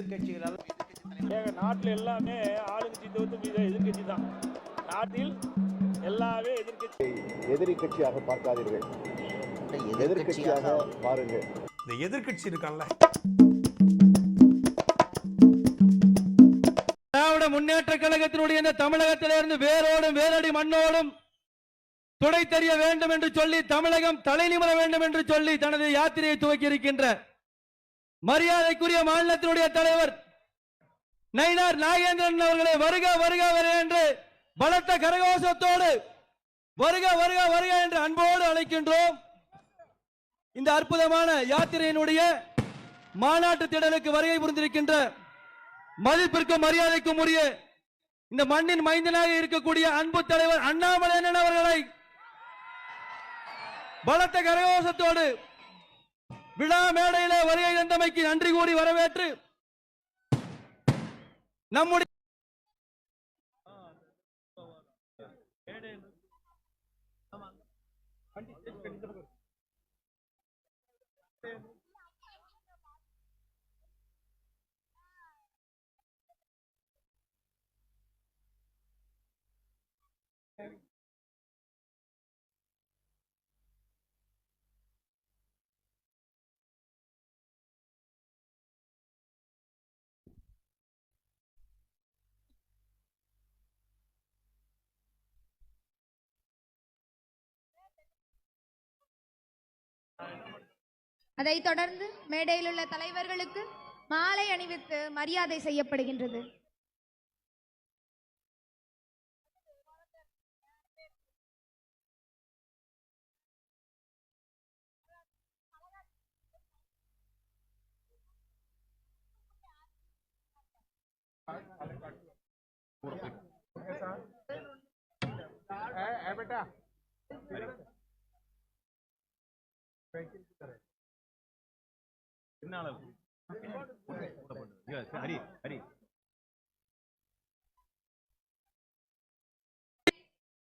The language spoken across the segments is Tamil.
எதிர்க்கட்சிகளால் ஏங்க நாட்டில் எல்லாமே ஆளுங்கட்சி தவிர்த்து மீது எதிர்க்கட்சி தான். நாட்டில் எல்லாமே எதிர்க்கட்சி. எதிரி கட்சியாக பார்க்காதீர்கள். எதிர்க்கட்சியாக பாருங்கள். இந்த எதிர்க்கட்சி இருக்கான்ல. திராவிட முன்னேற்ற கழகத்தினுடைய இந்த தமிழகத்திலிருந்து வேரோடும் வேரடி மண்ணோடும் துடை தெரிய வேண்டும் என்று சொல்லி தமிழகம் தலை நிமிர வேண்டும் என்று சொல்லி தனது யாத்திரையை துவக்கி இருக்கின்ற மரியாதைக்குரிய மாநிலத்தினுடைய தலைவர் நயினார் நாகேந்திரன் அவர்களை வருக வருக வருக என்று பலத்த கரகோஷத்தோடு வருக வருக வருக என்று அன்போடு அழைக்கின்றோம். இந்த அற்புதமான யாத்திரையினுடைய மாநாட்டு திடலுக்கு வருகை புரிந்திருக்கின்ற மதிப்பிற்கும் மரியாதைக்கும் உரிய இந்த மண்ணின் மைந்தனாக இருக்கக்கூடிய அன்பு தலைவர் அண்ணாமலையன் அவர்களை பலத்த கரகோஷத்தோடு விழா மேடையிலே வருகை தந்தமைக்கு நன்றி கூறி வரவேற்று நம்முடைய அதைத் தொடர்ந்து மேடையில் உள்ள தலைவர்களுக்கு மாலை அணிவித்து மரியாதை செய்யப்படுகின்றது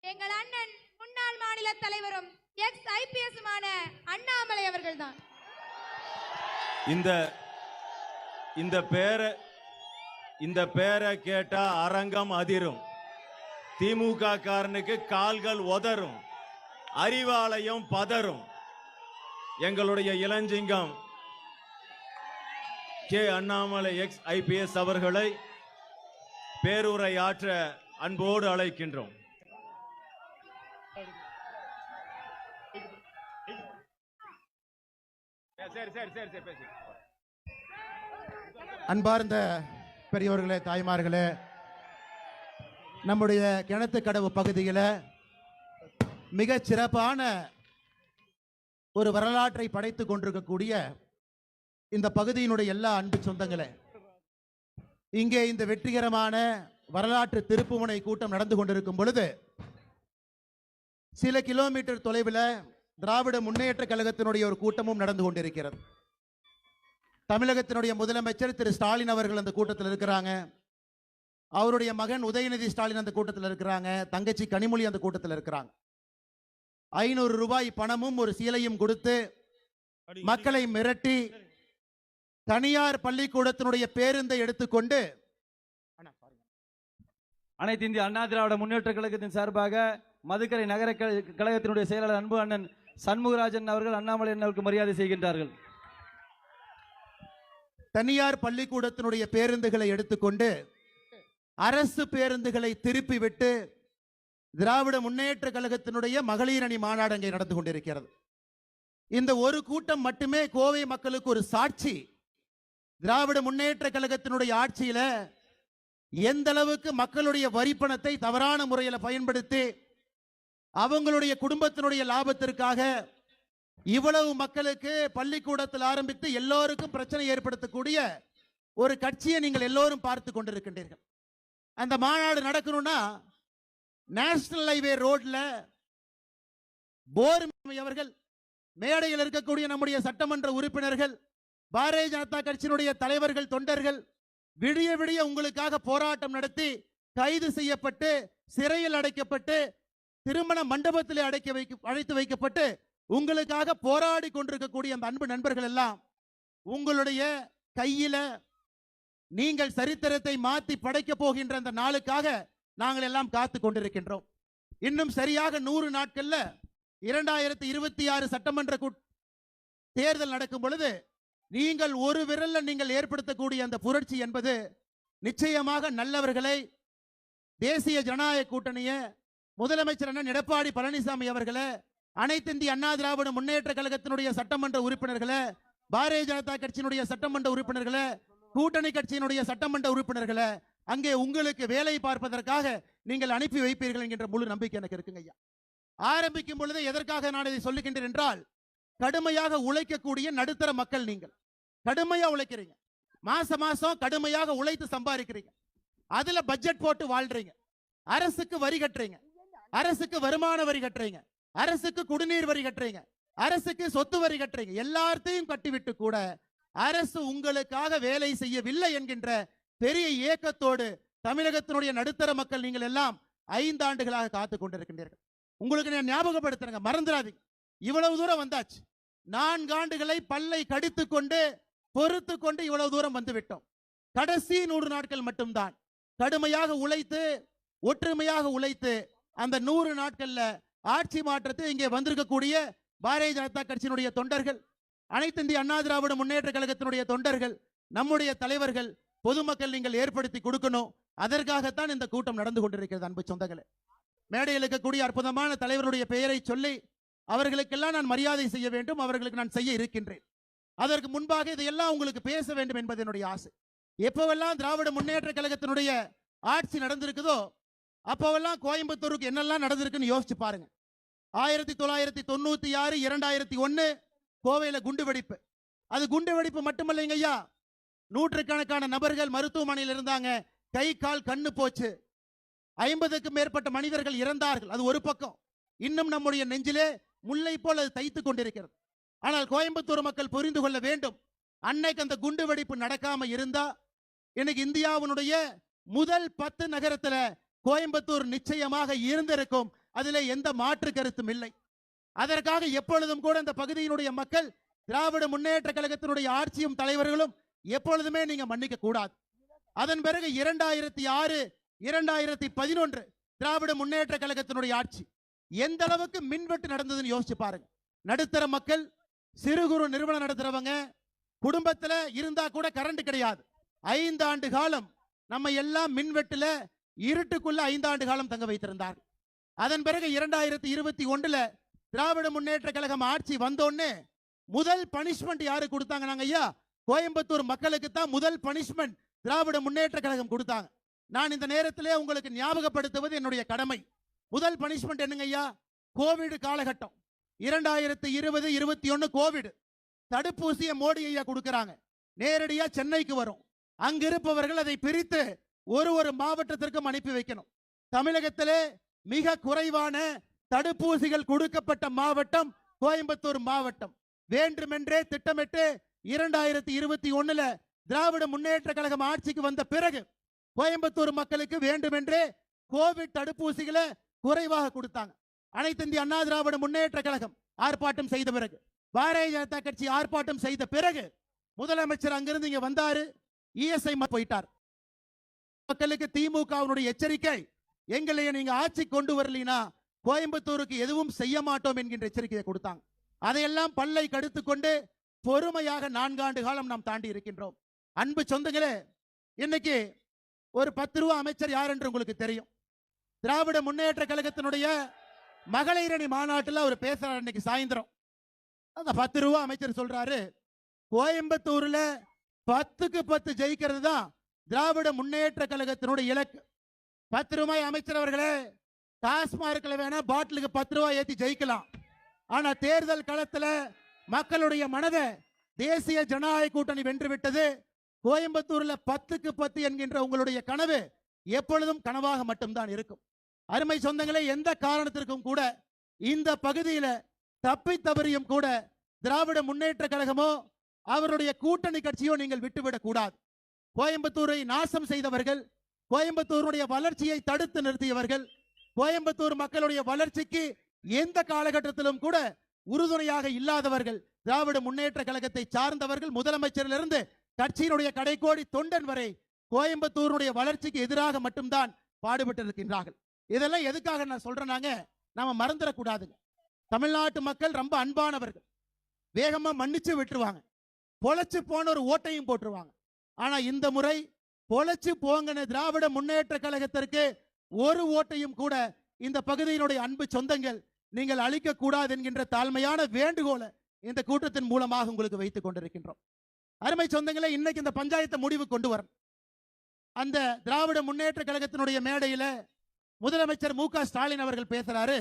எங்கள் அண்ணன் முன்னாள் மாநில தலைவரும் எக்ஸ் ஐபிஎஸ்மான அண்ணாமலை அவர்கள்தான். இந்த இந்த பேரை இந்த பேரை கேட்டா அரங்கம் அதிரும். திமுக காரனுக்கு கால்கள் உதறும் அறிவாலயம் பதறும் எங்களுடைய இளஞ்சிங்கம் கே அண்ணாமலை எக்ஸ் ஐபிஎஸ் அவர்களை பேருரை ஆற்ற அன்போடு அழைக்கின்றோம். அன்பார்ந்த பெரியோர்களே தாய்மார்களே நம்முடைய கிணத்துக்கடவு பகுதியில் மிக சிறப்பான ஒரு வரலாற்றை படைத்து கொண்டிருக்கக்கூடிய இந்த பகுதியினுடைய எல்லா அன்பு சொந்தங்களே இங்கே இந்த வெற்றிகரமான வரலாற்று திருப்புமுனை கூட்டம் நடந்து கொண்டிருக்கும் பொழுது சில கிலோமீட்டர் தொலைவில் திராவிட முன்னேற்ற கழகத்தினுடைய ஒரு கூட்டமும் நடந்து கொண்டிருக்கிறது. தமிழகத்தினுடைய முதலமைச்சர் திரு. ஸ்டாலின் அவர்கள் அந்த கூட்டத்தில் இருக்கிறாங்க. அவருடைய மகன் உதயநிதி ஸ்டாலின் அந்த கூட்டத்தில் இருக்கிறாங்க. தங்கச்சி கனிமொழி அந்த கூட்டத்தில் இருக்கிறாங்க. ஐநூறு ரூபாய் பணமும் ஒரு சீலையும் கொடுத்து மக்களை மிரட்டி தனியார் பள்ளிக்கூடத்தினுடைய பேருந்தை எடுத்துக்கொண்டு அனைத்து இந்திய அண்ணா திராவிட முன்னேற்ற கழகத்தின் சார்பாக மதுக்கரை நகர கழ- கழகத்தினுடைய செயலாளர் அன்பு அண்ணன் சண்முகராஜன் அவர்கள் அண்ணாமலை அண்ணாவுக்கு மரியாதை செய்கின்றார்கள். தனியார் பள்ளிக்கூடத்தினுடைய பேருந்துகளை எடுத்துக்கொண்டு அரசு பேருந்துகளை திருப்பி விட்டு திராவிட முன்னேற்ற கழகத்தினுடைய மகளிர் அணி மாநாடு அங்கே நடந்து கொண்டிருக்கிறது. இந்த ஒரு கூட்டம் மட்டுமே கோவை மக்களுக்கு ஒரு சாட்சி. திராவிட முன்னேற்ற கழகத்தினுடைய ஆட்சியில எந்த அளவுக்கு மக்களுடைய வரிப்பணத்தை தவறான முறையில் பயன்படுத்தி அவங்களுடைய குடும்பத்தினுடைய லாபத்திற்காக இவ்வளவு மக்களுக்கு பள்ளிக்கூடத்தில் ஆரம்பித்து எல்லோருக்கும் பிரச்சனை ஏற்படுத்தக்கூடிய ஒரு கட்சியை நீங்கள் எல்லோரும் பார்த்து கொண்டிருக்கின்றீர்கள். அந்த மாநாடு நடக்கணும்னா நேஷனல் ஹைவே ரோட்ல போர் அவர்கள் மேடையில் இருக்கக்கூடிய நம்முடைய சட்டமன்ற உறுப்பினர்கள் பாரதிய ஜனதா கட்சியினுடைய தலைவர்கள் தொண்டர்கள் விடிய விடிய உங்களுக்காக போராட்டம் நடத்தி கைது செய்யப்பட்டு சிறையில் அடைக்கப்பட்டு திருமண மண்டபத்திலே அடைக்க வைக்க அழைத்து வைக்கப்பட்டு உங்களுக்காக போராடி கொண்டிருக்கக்கூடிய அந்த அன்பு நண்பர்கள் எல்லாம் உங்களுடைய கையில நீங்கள் சரித்திரத்தை மாத்தி படைக்கப் போகின்ற அந்த நாளுக்காக நாங்கள் எல்லாம் காத்து கொண்டிருக்கின்றோம். இன்னும் சரியாக நூறு நாட்கள்ல இரண்டாயிரத்தி இருபத்தி ஆறு சட்டமன்ற தேர்தல் நடக்கும் பொழுது நீங்கள் ஒரு விரல்ல நீங்கள் ஏற்படுத்தக்கூடிய அந்த புரட்சி என்பது நிச்சயமாக நல்லவர்களை தேசிய ஜனநாயக கூட்டணியை முதலமைச்சர் அண்ணன் எடப்பாடி பழனிசாமி அவர்களை அனைத்து இந்திய அண்ணா திராவிட முன்னேற்ற கழகத்தினுடைய சட்டமன்ற உறுப்பினர்களை பாரதிய ஜனதா கட்சியினுடைய சட்டமன்ற உறுப்பினர்களை கூட்டணி கட்சியினுடைய சட்டமன்ற உறுப்பினர்களை அங்கே உங்களுக்கு வேலை பார்ப்பதற்காக நீங்கள் அனுப்பி வைப்பீர்கள் என்கின்ற முழு நம்பிக்கை எனக்கு இருக்குங்க ஐயா. ஆரம்பிக்கும் பொழுது எதற்காக நான் இதை சொல்லுகின்றேன் என்றால் கடுமையாக உழைக்கக்கூடிய நடுத்தர மக்கள் நீங்கள். கடுமையா உழைக்கிறீங்க. மாச மாசம் கடுமையாக உழைத்து சம்பாதிக்கிறீங்க. அதுல பட்ஜெட் போட்டு வாழ்றீங்க. அரசுக்கு வரி கட்டுறீங்க. அரசுக்கு வருமான வரி கட்டுறீங்க. அரசுக்கு குடிநீர் வரி கட்டுறீங்க. அரசுக்கு சொத்து வரி கட்டுறீங்க. எல்லாத்தையும் கட்டிவிட்டு கூட அரசு உங்களுக்காக வேலை செய்யவில்லை என்கின்ற பெரிய ஏக்கத்தோடு தமிழகத்தினுடைய நடுத்தர மக்கள் நீங்கள் எல்லாம் ஐந்து ஆண்டுகளாக காத்து கொண்டிருக்கின்றீர்கள். உங்களுக்கு நான் ஞாபகப்படுத்துறேங்க. மறந்துடாதீங்க. இவ்வளவு தூரம் வந்தாச்சு. நான்கு ஆண்டுகளை பல்லை கடித்து கொண்டு பொறுத்து கொண்டு இவ்வளவு தூரம் வந்துவிட்டோம். கடைசி நூறு நாட்கள் மட்டும்தான். கடுமையாக உழைத்து ஒற்றுமையாக உழைத்து அந்த நூறு நாட்கள்ல ஆட்சி மாற்றத்தை இங்கே வந்திருக்கக்கூடிய பாரதிய ஜனதா கட்சியினுடைய தொண்டர்கள் அனைத்து இந்திய அண்ணா திராவிட முன்னேற்ற கழகத்தினுடைய தொண்டர்கள் நம்முடைய தலைவர்கள் பொதுமக்கள் நீங்கள் ஏற்படுத்தி கொடுக்கணும். அதற்காகத்தான் இந்த கூட்டம் நடந்து கொண்டிருக்கிறது அன்பு சொந்தங்களே. மேடையில் இருக்கக்கூடிய அற்புதமான தலைவருடைய பெயரை சொல்லி அவர்களுக்கெல்லாம் நான் மரியாதை செய்ய வேண்டும் அவர்களுக்கு நான் செய்ய இருக்கின்றேன். அதற்கு முன்பாக இதையெல்லாம் உங்களுக்கு பேச வேண்டும் என்பது என்னுடைய ஆசை. எப்பவெல்லாம் திராவிட முன்னேற்ற கழகத்தினுடைய ஆட்சி நடந்திருக்குதோ அப்போவெல்லாம் கோயம்புத்தூருக்கு என்னெல்லாம் நடந்திருக்குன்னு யோசிச்சு பாருங்க. ஆயிரத்தி தொள்ளாயிரத்தி தொண்ணூத்தி ஆறு இரண்டாயிரத்தி ஒன்னு கோவையில குண்டு வெடிப்பு. அது குண்டு வெடிப்பு மட்டுமல்லைங்க ஐயா. நூற்றுக்கணக்கான நபர்கள் மருத்துவமனையில் இருந்தாங்க. கை கால் கண்ணு போச்சு. ஐம்பதுக்கும் மேற்பட்ட மனிதர்கள் இறந்தார்கள். அது ஒரு பக்கம். இன்னும் நம்முடைய நெஞ்சிலே முல்லை போல் அது தைத்து கொண்டிருக்கிறது. ஆனால் கோயம்புத்தூர் மக்கள் புரிந்து கொள்ள வேண்டும். அன்னைக்கு அந்த குண்டு வெடிப்பு நடக்காம இருந்தா இன்னைக்கு இந்தியாவினுடைய முதல் பத்து நகரத்துல கோயம்புத்தூர் நிச்சயமாக இருந்திருக்கும். அதுல எந்த மாற்று கருத்தும் இல்லை. அதற்காக எப்பொழுதும் கூட இந்த பகுதியினுடைய மக்கள் திராவிட முன்னேற்ற கழகத்தினுடைய ஆட்சியும் தலைவர்களும் எப்பொழுதுமே நீங்க மன்னிக்க கூடாது. அதன் பிறகு இரண்டாயிரத்தி ஆறு இரண்டாயிரத்தி பதினொன்று திராவிட முன்னேற்ற கழகத்தினுடைய ஆட்சி. எந்த அளவுக்கு மின்வெட்டு நடந்ததுன்னு யோசிச்சு பாருங்க. நடுத்தர மக்கள் சிறு குறு நிறுவனம் நடத்துறவங்க குடும்பத்துல இருந்தா கூட கரண்ட் கிடையாது. ஐந்து ஆண்டு காலம் நம்ம எல்லாம் மின்வெட்டுல இருட்டுக்குள்ள ஐந்தாண்டு காலம் தங்க வைத்திருந்தார். அதன் பிறகு இரண்டாயிரத்தி இருபத்தி ஒன்றுல திராவிட முன்னேற்ற கழகம் ஆட்சி வந்தோடனே முதல் பனிஷ்மெண்ட் யாரு கொடுத்தாங்க நாங்க ஐயா? கோயம்புத்தூர் மக்களுக்கு தான் முதல் பனிஷ்மெண்ட் திராவிட முன்னேற்ற கழகம் கொடுத்தாங்க. நான் இந்த நேரத்திலே உங்களுக்கு ஞாபகப்படுத்துவது என்னுடைய கடமை. முதல் பனிஷ்மெண்ட் என்னங்க ஐயா? கோவிட் காலகட்டம். இரண்டாயிரத்தி இருபது இருபத்தி ஒன்னு கோவிட் தடுப்பூசியை மோடி ஐயா கொடுக்கறாங்க. நேரடியா சென்னைக்கு வரும். அங்கிருப்பவர்கள் அதை பிரித்து ஒரு ஒரு மாவட்டத்திற்கும் அனுப்பி வைக்கணும். தமிழகத்திலே மிக குறைவான தடுப்பூசிகள் கொடுக்கப்பட்ட மாவட்டம் கோயம்புத்தூர் மாவட்டம். வேண்டுமென்றே திட்டமிட்டு இரண்டாயிரத்தி இருபத்தி ஒண்ணுல திராவிட முன்னேற்ற கழகம் ஆட்சிக்கு வந்த பிறகு கோயம்புத்தூர் மக்களுக்கு வேண்டுமென்றே கோவிட் தடுப்பூசிகளை குறைவாக கொடுத்தாங்க. அனைத்து இந்திய அண்ணா திராவிட முன்னேற்ற கழகம் ஆர்ப்பாட்டம் செய்த பிறகு பாரதிய ஜனதா கட்சி ஆர்ப்பாட்டம் செய்த பிறகு முதலமைச்சர் அங்கிருந்து இங்க வந்தாரு. இஎஸ்ஐ போயிட்டார். மக்களுக்கு திமுகவினுடைய எச்சரிக்கை எங்களை நீங்க ஆட்சி கொண்டு வரலீனா கோயம்புத்தூருக்கு எதுவும் செய்ய மாட்டோம் என்கின்ற எச்சரிக்கையை கொடுத்தாங்க. அதையெல்லாம் பல்லை கடுத்து கொண்டு பொறுமையாக நான்காண்டு காலம் நாம் தாண்டி இருக்கின்றோம். அன்பு சொந்தங்களே இன்னைக்கு ஒரு பத்து ரூபா அமைச்சர் யார் என்று உங்களுக்கு தெரியும். திராவிட முன்னேற்ற கழகத்தினுடைய மகளிரணி மாநாட்டில் அவர் பேசுறாரு இன்னைக்கு சாயந்தரம். அந்த பத்து ரூபா அமைச்சர் சொல்றாரு கோயம்புத்தூர்ல பத்துக்கு பத்து ஜெயிக்கிறது தான் திராவிட முன்னேற்ற கழகத்தினுடைய இலக்கு. பத்து ரூபாய் அமைச்சர் அவர்களே டாஸ்மார்க்ல வேணா பாட்டிலுக்கு பத்து ரூபாய் ஏத்தி ஜெயிக்கலாம். ஆனா தேர்தல் களத்துல மக்களுடைய மனதை தேசிய ஜனநாயக கூட்டணி வென்று விட்டது. கோயம்புத்தூர்ல பத்துக்கு பத்து என்கின்ற உங்களுடைய கனவு எப்பொழுதும் கனவாக மட்டும்தான் இருக்கும். அருமை சொந்தங்களே எந்த காரணத்திற்கும் கூட இந்த பகுதியில தப்பி தவறியும் கூட திராவிட முன்னேற்ற கழகமோ அவருடைய கூட்டணி கட்சியோ நீங்கள் விட்டுவிடக் கூடாது. கோயம்புத்தூரை நாசம் செய்தவர்கள் கோயம்புத்தூருடைய வளர்ச்சியை தடுத்து நிறுத்தியவர்கள் கோயம்புத்தூர் மக்களுடைய வளர்ச்சிக்கு எந்த காலகட்டத்திலும் கூட உறுதுணையாக இல்லாதவர்கள் திராவிட முன்னேற்ற கழகத்தை சார்ந்தவர்கள் முதலமைச்சரிலிருந்து கட்சியினுடைய கடைக்கோடி தொண்டன் வரை கோயம்புத்தூருடைய வளர்ச்சிக்கு எதிராக மட்டும்தான் பாடுபட்டிருக்கின்றார்கள். இதெல்லாம் எதுக்காக நான் சொல்றேனாங்க? நாம மறந்துடக்கூடாதுங்க தமிழ்நாட்டு மக்கள் ரொம்ப அன்பானவர்கள். வேகமா மன்னிச்சு விட்டுருவாங்க. பொழைச்சு போன ஒரு ஓட்டையும் போட்டுருவாங்க. ஆனா இந்த முறை பொழைச்சு போங்கன திராவிட முன்னேற்ற கழகத்திற்கு ஒரு ஓட்டையும் கூட இந்த பகுதியினுடைய அன்பு சொந்தங்கள் நீங்கள் அழிக்கக்கூடாது கூடாது என்கின்ற தாழ்மையான வேண்டுகோளை இந்த கூட்டத்தின் மூலமாக உங்களுக்கு வைத்துக் கொண்டிருக்கின்றோம். அருமை சொந்தங்களே இன்னைக்கு இந்த பஞ்சாயத்தை முடிவு கொண்டு வரணும். அந்த திராவிட முன்னேற்ற கழகத்தினுடைய மேடையில முதலமைச்சர் மு க. ஸ்டாலின் அவர்கள் பேசுறாரு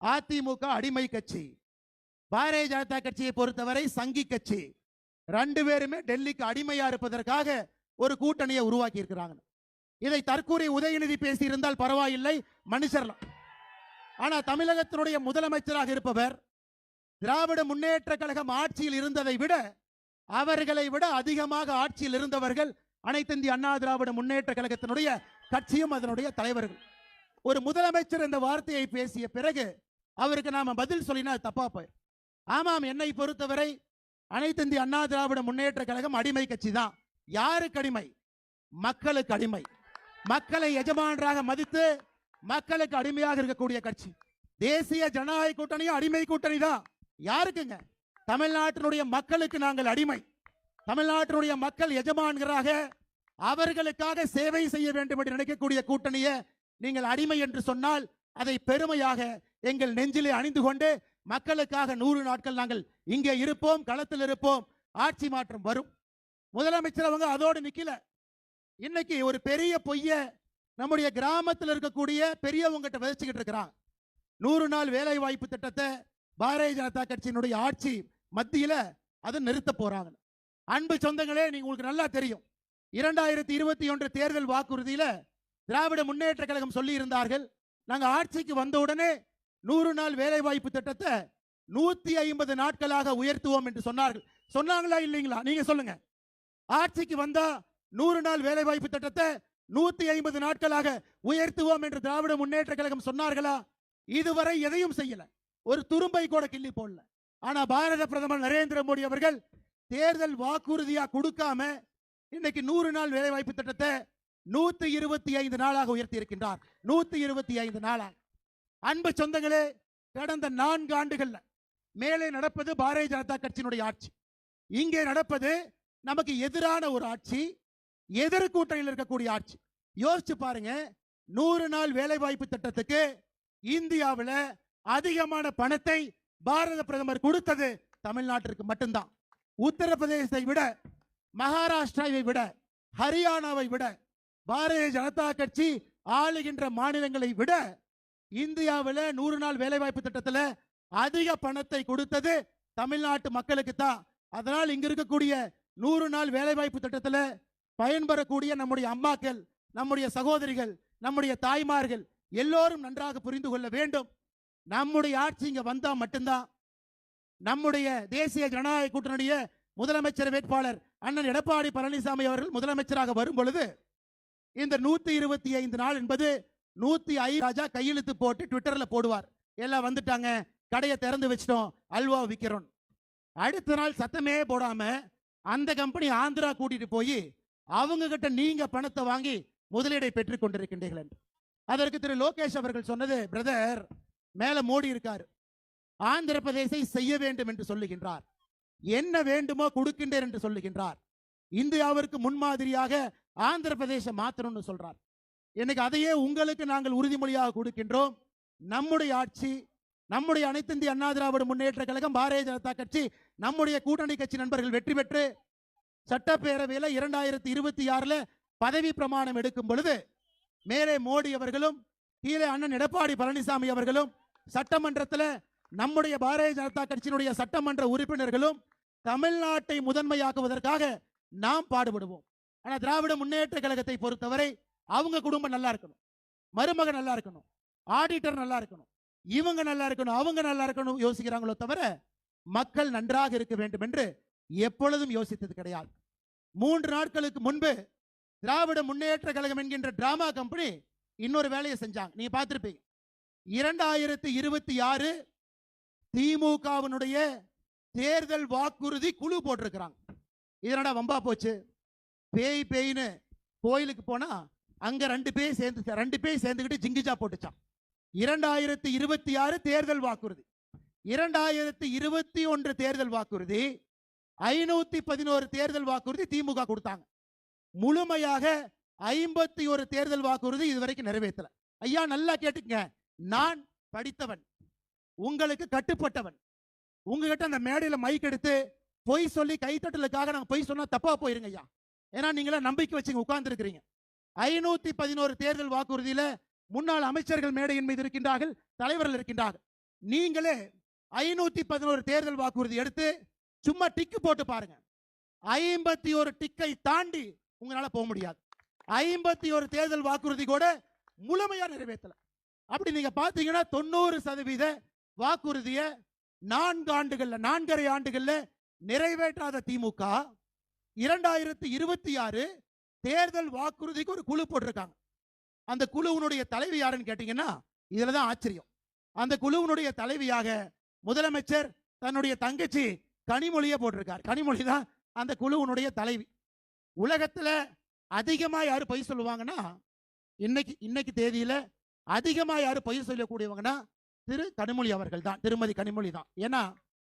அதிமுக அடிமை கட்சி பாரதிய ஜனதா கட்சியை பொறுத்தவரை சங்கி கட்சி. ரெண்டு பேருமே டெல்லிக்கு அடிமையா இருப்பதற்காக ஒரு கூட்டணியை உருவாக்கி இருக்கிறாங்க. இதை தற்கூரி உதயநிதி பேசி இருந்தால் பரவாயில்லை மனுஷர்லாம் ஆனா தமிழகத்தினுடைய முதலமைச்சராக இருப்பவர் திராவிட முன்னேற்ற கழகம் ஆட்சியில் இருந்ததை விட அவர்களை விட அதிகமாக ஆட்சியில் இருந்தவர்கள் அனைத்திந்திய அண்ணா திராவிட முன்னேற்ற கழகத்தினுடைய கட்சியும் அதனுடைய தலைவர்கள். ஒரு முதலமைச்சர் இந்த வார்த்தையை பேசிய பிறகு அவருக்கு நாம பதில் சொல்லினா அது தப்பா போயிரு ஆமாம் என்னை பொறுத்தவரை அனைத்து இந்திய அண்ணா திராவிட முன்னேற்ற கழகம் அடிமை கட்சி தான். யாருக்கு அடிமை? மக்களுக்கு அடிமை. மக்களை எஜமானராக மதித்து மக்களுக்கு அடிமையாக இருக்கக்கூடிய கட்சி. தேசிய ஜனநாயக கூட்டணியும் அடிமை கூட்டணி தான். யாருக்குங்க? தமிழ்நாட்டினுடைய மக்களுக்கு நாங்கள் அடிமை. தமிழ்நாட்டினுடைய மக்கள் எஜமான்களாக அவர்களுக்காக சேவை செய்ய வேண்டும் என்று நினைக்கக்கூடிய கூட்டணியை நீங்கள் அடிமை என்று சொன்னால் அதை பெருமையாக எங்கள் நெஞ்சிலே அணிந்து கொண்டு மக்களுக்காக நூறு நாட்கள் நாங்கள் இங்கே இருப்போம் களத்தில் இருப்போம் ஆட்சி மாற்றம் வரும். முதலமைச்சர் அவங்க அதோடு நிக்கல. இன்னைக்கு ஒரு பெரிய பொய்ய நம்முடைய கிராமத்தில் இருக்கக்கூடிய பெரியவங்கிட்ட விதைச்சுக்கிட்டு இருக்கிறான். நூறு நாள் வேலை வாய்ப்பு திட்டத்தை பாரதிய ஜனதா கட்சியினுடைய ஆட்சி மத்தியில அதை நிறுத்த போறாங்க. அன்பு சொந்தங்களே நீங்க உங்களுக்கு நல்லா தெரியும். இரண்டாயிரத்தி இருபத்தி ஒன்று தேர்தல் வாக்குறுதியில திராவிட முன்னேற்ற கழகம் சொல்லி இருந்தார்கள் நாங்க ஆட்சிக்கு வந்த உடனே நூறு நாள் வேலைவாய்ப்பு திட்டத்தை நூத்தி ஐம்பது நாட்களாக உயர்த்துவோம் என்று சொன்னார்கள். சொன்னாங்களா இல்லைங்களா? நீங்க சொல்லுங்க. ஆட்சிக்கு வந்தா நூறு நாள் வேலைவாய்ப்பு திட்டத்தை நூத்தி ஐம்பது நாட்களாக உயர்த்துவோம் என்று திராவிட முன்னேற்ற கழகம் சொன்னார்களா? இதுவரை எதையும் செய்யல. ஒரு துரும்பை கூட கிள்ளி போடல. ஆனா பாரத பிரதமர் நரேந்திர மோடி அவர்கள் தேர்தல் வாக்குறுதியா கொடுக்காம இன்னைக்கு நூறு நாள் வேலைவாய்ப்பு திட்டத்தை நூத்தி இருபத்தி ஐந்து நாளாக உயர்த்தி இருக்கின்றார் நூத்தி இருபத்தி ஐந்து நாளாக. அன்பு சொந்தங்களே கடந்த நான்கு ஆண்டுகள்ல மேலே நடப்பது பாரதிய ஜனதா கட்சியினுடைய ஆட்சி. இங்கே நடப்பது நமக்கு எதிரான ஒரு ஆட்சி எதிர் கூட்டணியில் இருக்கக்கூடிய ஆட்சி. யோசிச்சு பாருங்க நூறு நாள் வேலைவாய்ப்பு திட்டத்துக்கு இந்தியாவில் அதிகமான பணத்தை பாரத பிரதமர் கொடுத்தது தமிழ்நாட்டிற்கு மட்டும்தான். உத்தரப்பிரதேசத்தை விட மகாராஷ்டிராவை விட ஹரியானாவை விட பாரதிய ஜனதா கட்சி ஆளுகின்ற மாநிலங்களை விட இந்தியாவில் நூறு நாள் வேலைவாய்ப்பு திட்டத்தில் அதிக பணத்தை கொடுத்தது தமிழ்நாட்டு மக்களுக்கு தான். அதனால் இங்க இருக்கக்கூடிய நூறு நாள் வேலைவாய்ப்பு திட்டத்தில் பயன்பெறக்கூடிய நம்முடைய அம்மாக்கள் நம்முடைய சகோதரிகள் நம்முடைய தாய்மார்கள் எல்லோரும் நன்றாக புரிந்து கொள்ள வேண்டும். நம்முடைய ஆட்சி இங்க வந்தா மட்டும்தான். நம்முடைய தேசிய ஜனநாயக கூட்டணியுடைய முதலமைச்சர் வேட்பாளர் அண்ணன் எடப்பாடி பழனிசாமி அவர்கள் முதலமைச்சராக வரும் பொழுது இந்த நூத்தி இருபத்தி ஐந்து நாள் என்பது நூத்தி ஐ ராஜா கையெழுத்து போட்டு ட்விட்டர்ல போடுவார். எல்லாம் வந்துட்டாங்க. கடையை திறந்து வச்சிட்டோம். அல்வா விற்கிறோம் அடுத்த நாள் சத்தமே போடாம அந்த கம்பெனி ஆந்திரா கூட்டிட்டு போய் அவங்க கிட்ட நீங்க பணத்தை வாங்கி முதலீடை பெற்றுக் கொண்டிருக்கின்றீர்கள் என்று. அதற்கு திரு லோகேஷ் அவர்கள் சொன்னது பிரதர் மேல மோடி இருக்காரு. ஆந்திர பிரதேசை செய்ய வேண்டும் என்று சொல்லுகின்றார். என்ன வேண்டுமோ கொடுக்கின்றேன் என்று சொல்லுகின்றார். இந்தியாவிற்கு முன்மாதிரியாக ஆந்திர பிரதேசம் மாத்தணும்னு சொல்றார். இன்னைக்கு அதையே உங்களுக்கு நாங்கள் உறுதிமொழியாக கொடுக்கின்றோம். நம்முடைய ஆட்சி நம்முடைய அனைத்து இந்திய அண்ணா திராவிட முன்னேற்ற கழகம் பாரதிய ஜனதா கட்சி நம்முடைய கூட்டணி கட்சி நண்பர்கள் வெற்றி பெற்று சட்டப்பேரவையில இரண்டாயிரத்தி இருபத்தி ஆறுல பதவி பிரமாணம் எடுக்கும் பொழுது மேலே மோடி அவர்களும் கீழே அண்ணன் எடப்பாடி பழனிசாமி அவர்களும் சட்டமன்றத்தில் நம்முடைய பாரதிய ஜனதா கட்சியினுடைய சட்டமன்ற உறுப்பினர்களும் தமிழ்நாட்டை முதன்மையாக்குவதற்காக நாம் பாடுபடுவோம். ஆனா திராவிட முன்னேற்ற கழகத்தை பொறுத்தவரை அவங்க குடும்பம் நல்லா இருக்கணும். மருமகன் நல்லா இருக்கணும். ஆடிட்டர் நல்லா இருக்கணும். இவங்க நல்லா இருக்கணும் அவங்க நல்லா இருக்கணும் யோசிக்கிறாங்களோ தவிர மக்கள் நன்றாக இருக்க வேண்டும் என்று எப்பொழுதும் யோசித்தது கிடையாது. மூன்று நாட்களுக்கு முன்பு திராவிட முன்னேற்ற கழகம் என்கின்ற டிராமா கம்பெனி இன்னொரு வேலையை செஞ்சாங்க. நீங்க பார்த்துருப்பீங்க. இரண்டாயிரத்தி இருபத்தி ஆறு திமுகவினுடைய தேர்தல் வாக்குறுதி குழு போட்டிருக்கிறாங்க. இதனடா வம்பா போச்சு? பேய் பேய்னு கோயிலுக்கு போனா அங்க ரெண்டு பேய் சேர்ந்து ரெண்டு பேய் சேர்ந்துக்கிட்டு ஜிங்கிஜா போட்டுச்சான் இரண்டாயிரத்தி இருபத்தி ஆறு தேர்தல் வாக்குறுதி. இரண்டாயிரத்தி இருபத்தி ஒன்று தேர்தல் வாக்குறுதி ஐநூத்தி பதினோரு தேர்தல் வாக்குறுதி திமுக கொடுத்தாங்க. முழுமையாக ஐம்பத்தி ஒரு தேர்தல் வாக்குறுதி இதுவரைக்கும் நிறைவேற்றல. ஐயா நல்லா கேட்டுக்கங்க. நான் படித்தவன். உங்களுக்கு கட்டுப்பட்டவன். உங்ககிட்ட அந்த மேடையில மைக் எடுத்து பொய் சொல்லி கைத்தட்டலுக்காக நாங்க பொய் சொன்னா தப்பா போயிருங்க ஐயா. ஏன்னா நீங்களா நம்பிக்கை வச்சு உட்கார்ந்து ஐநூத்தி பதினோரு தேர்தல் வாக்குறுதியில முன்னாள் அமைச்சர்கள் மேடையின் மீது இருக்கின்றார்கள் தலைவர்கள் இருக்கின்றார்கள். நீங்களே ஐநூத்தி பதினோரு தேர்தல் வாக்குறுதி எடுத்து சும்மா டிக்கு போட்டு பாருங்க. ஐம்பத்தி ஒரு டிக்கை தாண்டி உங்களால போக முடியாது. ஐம்பத்தி ஒரு தேர்தல் வாக்குறுதி கூட முழுமையா நிறைவேற்றல. அப்படி நீங்க பாத்தீங்கன்னா தொண்ணூறு சதவீத வாக்குறுதிய நான்கு ஆண்டுகள்ல நான்கரை ஆண்டுகள்ல நிறைவேற்றாத திமுக இரண்டாயிரத்தி இருபத்தி ஆறு தேர்தல் வாக்குறுதிக்கு ஒரு குழு போட்டிருக்காங்க. அந்த குழுவினுடைய தலைவி யாருன்னு கேட்டீங்கன்னா இதுல தான் ஆச்சரியம். அந்த குழுவினுடைய தலைவியாக முதலமைச்சர் தன்னுடைய தங்கச்சி கனிமொழியை போட்டிருக்கார். கனிமொழி தான் அந்த குழுவினுடைய தலைவி. உலகத்துல அதிகமா யாரு பயிர் சொல்லுவாங்கன்னா இன்னைக்கு இன்னைக்கு தேதியில் அதிகமா யாரு பயிர் சொல்லக்கூடியவங்கன்னா திரு கனிமொழி அவர்கள் தான். திருமதி கனிமொழி தான். ஏன்னா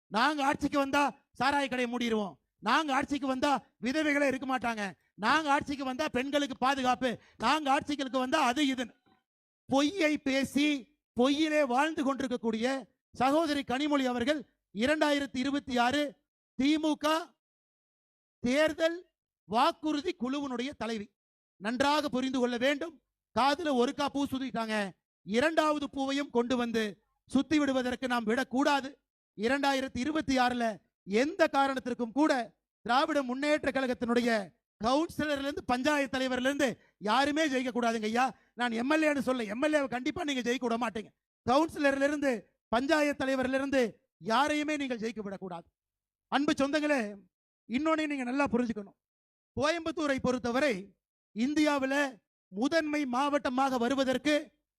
நாங்க ஆட்சிக்கு வந்தா சாராய கடையை மூடிடுவோம் நாங்க ஆட்சிக்கு வந்தா விதவைகளே இருக்க மாட்டாங்க. நாங்க ஆட்சிக்கு வந்தா பெண்களுக்கு பாதுகாப்பு. நாங்க ஆட்சிகளுக்கு வந்தா அது இது. பொய்யை பேசி பொய்யிலே வாழ்ந்து கொண்டிருக்கக்கூடிய சகோதரி கனிமொழி அவர்கள் இரண்டாயிரத்தி இருபத்தி ஆறு திமுக தேர்தல் வாக்குறுதி குழுவினுடைய தலைவி. நன்றாக புரிந்து கொள்ள வேண்டும். காதுல ஒருக்கா பூ சுத்திட்டாங்க. இரண்டாவது பூவையும் கொண்டு வந்து சுத்தி விடுவதற்கு நாம் விடக்கூடாது. இரண்டாயிரத்தி இருபத்தி ஆறுல எந்த காரணத்திற்கும் கூட திராவிட முன்னேற்ற கழகத்தினுடைய கவுன்சிலர்ல இருந்து பஞ்சாயத்து தலைவர்ல இருந்து யாருமே ஜெயிக்க கூடாதுங்க ஐயா. நான் எம்எல்ஏன்னு சொல்ல எம்எல்ஏ கண்டிப்பா நீங்க ஜெயிக்க விட மாட்டீங்க. கவுன்சிலர்ல இருந்து பஞ்சாயத்து தலைவர்ல இருந்து யாரையுமே நீங்கள் ஜெயிக்க விடக்கூடாது. அன்பு சொந்தங்களே இன்னொன்னு நீங்க நல்லா புரிஞ்சுக்கணும். கோயம்புத்தூரை பொறுத்தவரை இந்தியாவுல முதன்மை மாவட்டமாக வருவதற்கு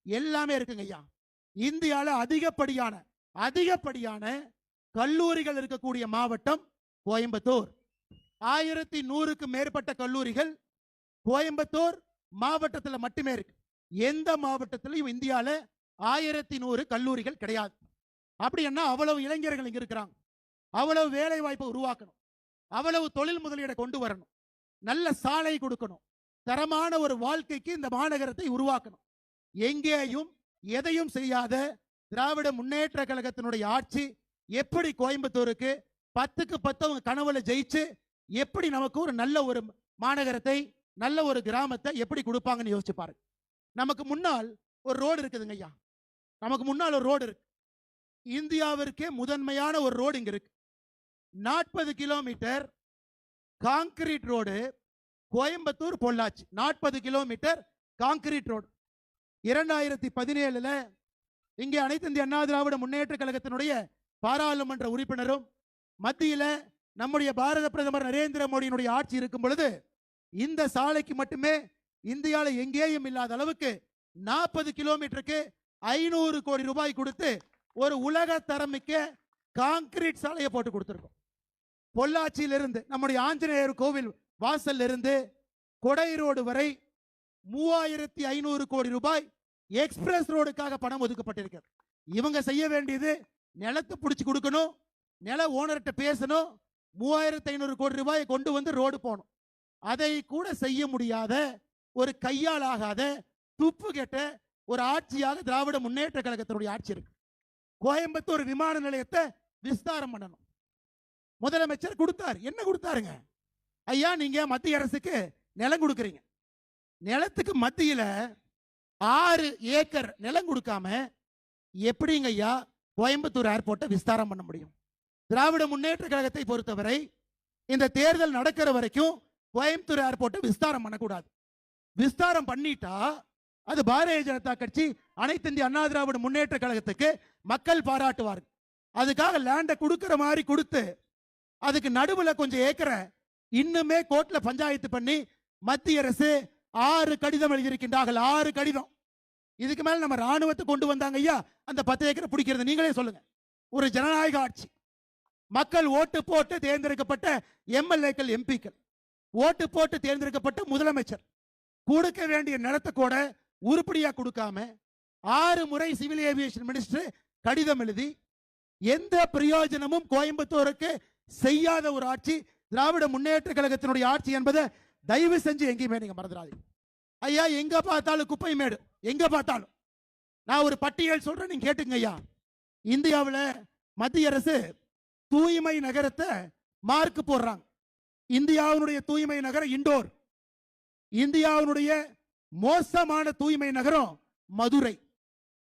எல்லாமே இருக்குங்க ஐயா. இந்தியால அதிகப்படியான அதிகப்படியான கல்லூரிகள் இருக்கக்கூடிய மாவட்டம் கோயம்புத்தூர். ஆயிரத்தி நூறுக்கு மேற்பட்ட கல்லூரிகள் கோயம்புத்தூர் மாவட்டத்தில் மட்டுமே இருக்கு. எந்த மாவட்டத்திலையும் இந்தியால ஆயிரத்தி நூறு கல்லூரிகள் கிடையாது. அப்படின்னா அவ்வளவு இளைஞர்கள் இங்கே இருக்கிறாங்க. அவ்வளவு வேலை வாய்ப்பை உருவாக்கணும். அவ்வளவு தொழில் முதலீடை கொண்டு வரணும். நல்ல சாலை கொடுக்கணும். தரமான ஒரு வாழ்க்கைக்கு இந்த மாநகரத்தை உருவாக்கணும். எங்கேயும் எதையும் செய்யாத திராவிட முன்னேற்ற கழகத்தினுடைய ஆட்சி எப்படி கோயம்புத்தூருக்கு பத்துக்கு பத்து அவங்க கனவுல ஜெயிச்சு எப்படி நமக்கு ஒரு நல்ல ஒரு மாநகரத்தை நல்ல ஒரு கிராமத்தை எப்படி கொடுப்பாங்கன்னு யோசிச்சு பாருங்க நமக்கு முன்னால் ஒரு ரோடு இருக்குதுங்க ஐயா. நமக்கு முன்னால் ஒரு ரோடு இருக்கு. இந்தியாவிற்கே முதன்மையான ஒரு ரோடு இங்க இருக்கு. நாற்பது kilometre concrete road Coimbatore Pollachi. நாற்பது கிலோமீட்டர் காங்கிரீட் ரோடு. இரண்டாயிரத்தி பதினேழுல இங்கே அனைத்து இந்திய அண்ணா திராவிட முன்னேற்ற கழகத்தினுடைய பாராளுமன்ற உறுப்பினரும் மத்தியில நம்முடைய பாரத பிரதமர் நரேந்திர மோடியினுடைய ஆட்சி இருக்கும் பொழுது இந்த சாலைக்கு மட்டுமே இந்தியாவில் எங்கேயும் இல்லாத அளவுக்கு நாற்பது கிலோமீட்டருக்கு ஐநூறு கோடி ரூபாய் கொடுத்து ஒரு உலக தரமிக்க காங்கிரீட் சாலையை போட்டு கொடுத்துருக்கோம். பொள்ளாச்சியிலிருந்து நம்முடைய ஆஞ்சநேயர் கோவில் வாசல்ல இருந்து கொடை ரோடு வரை மூவாயிரத்தி ஐநூறு கோடி ரூபாய் எக்ஸ்பிரஸ் ரோடுக்காக பணம் ஒதுக்கப்பட்டிருக்கிறது. இவங்க செய்ய வேண்டியது நிலத்தை பிடிச்சி கொடுக்கணும். நில ஓனர்கிட்ட பேசணும். மூவாயிரத்தி ஐநூறு கோடி ரூபாயை கொண்டு வந்து ரோடு போகணும். அதை கூட செய்ய முடியாத ஒரு கையால் ஆகாத துப்பு கெட்ட ஒரு ஆட்சியாக திராவிட முன்னேற்ற கழகத்தினுடைய ஆட்சி இருக்கு. கோயம்புத்தூர் விமான நிலையத்தை விஸ்தாரம் பண்ணணும். முதலமைச்சர் கொடுத்தார். என்ன கொடுத்தாருங்க? ஐயா நீங்க மத்திய அரசுக்கு நிலம் கொடுக்குறீங்க. நிலத்துக்கு மத்தியில ஆறு ஏக்கர் நிலம் கொடுக்காம எப்படிங்க ஐயா கோயம்புத்தூர் ஏர்போர்ட்டை விஸ்தாரம் பண்ண முடியும். திராவிட முன்னேற்ற கழகத்தை பொறுத்தவரை இந்த தேர்தல் நடக்கிற வரைக்கும் கோயம்புத்தூர் ஏர்போர்ட்டை விஸ்தாரம் பண்ணக்கூடாது. விஸ்தாரம் பண்ணிட்டா அது பாரதிய ஜனதா கட்சி அனைத்து இந்திய அண்ணா திராவிட முன்னேற்ற கழகத்துக்கு மக்கள் பாராட்டுவார் அதுக்காக லேண்டை கொடுக்கிற மாதிரி கொடுத்து அதுக்கு நடுவுல கொஞ்சம் ஏக்கரை இன்னுமே கோர்ட்ல பஞ்சாயத்து பண்ணி மத்திய அரசு ஆறு கடிதம் எழுதியிருக்கின்றார்கள் ஆறு கடிதம். இதுக்கு மேல நம்ம ராணுவத்தை கொண்டு வந்தாங்க ஐயா. அந்த பத்து ஏக்கரை பிடிக்கிறது நீங்களே சொல்லுங்க. ஒரு ஜனநாயக ஆட்சி. மக்கள் ஓட்டு போட்டு தேர்ந்தெடுக்கப்பட்ட எம்எல்ஏக்கள் எம்பிக்கள். ஓட்டு போட்டு தேர்ந்தெடுக்கப்பட்ட முதலமைச்சர். கொடுக்க வேண்டிய நிலத்தை கூட உருப்படியா கொடுக்காம ஆறு முறை சிவில் ஏவியேஷன் மினிஸ்டர் கடிதம் எழுதி எந்த பிரயோஜனமும் கோயம்புத்தூருக்கு செய்யாத ஒரு ஆட்சி திராவிட முன்னேற்ற கழகத்தினுடைய ஆட்சி என்பதை தயவு செஞ்சு எங்கேயுமே நீங்க மறந்துடாதீங்க. ஐயா எங்க பார்த்தாலும் குப்பை மேடு. எங்க பார்த்தாலும். நான் ஒரு பட்டியல் சொல்றேன் நீங்க கேட்டுங்க ஐயா. இந்தியாவில் மத்திய அரசு தூய்மை நகரத்தை மார்க் போடுறாங்க. இந்தியாவினுடைய தூய்மை நகரம் இண்டோர். இந்தியாவினுடைய மோசமான தூய்மை நகரம் மதுரை.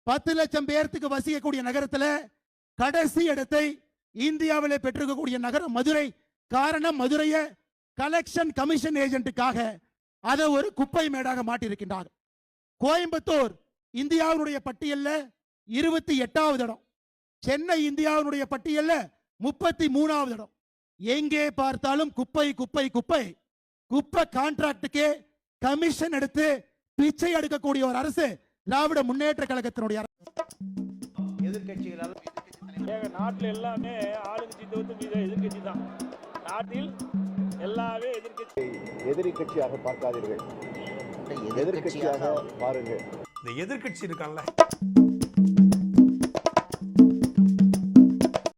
பத்து லட்சம் பேர்த்துக்கு வசிக்கக்கூடிய நகரத்துல கடைசி இடத்தை இந்தியாவிலே பெற்றிருக்கக்கூடிய நகரம் மதுரை. காரணம் மதுரையை கலெக்ஷன் கமிஷன் ஏஜென்ட்டுக்காக அதை ஒரு குப்பை மேடாக மாட்டியிருக்கின்றார் கோயம்புத்தூர் இந்தியாவினுடைய பட்டியல்ல இருபத்தி எட்டாவது இடம். சென்னை இந்தியாவினுடைய பட்டியல்ல முப்பத்தி மூணாவது இடம். எங்கே பார்த்தாலும் குப்பை குப்பை குப்பை. குப்பை கான்ட்ராக்டுக்கு கமிஷன் எடுத்து பிச்சை எடுக்கக்கூடிய ஒரு அரசு திராவிட முன்னேற்ற கழகத்தினுடைய அரசு. ஏங்க நாட்டில் எல்லாமே ஆளுங்கட்சி தவிர்த்து மீது எதிர்க்கட்சி தான். நாட்டில் எல்லாமே எதிர்க்கட்சி எதிரி கட்சியாக பார்க்காதீர்கள் எதிர்க்கட்சியாக பாருங்கள். இந்த எதிர்க்கட்சி இருக்கான்ல.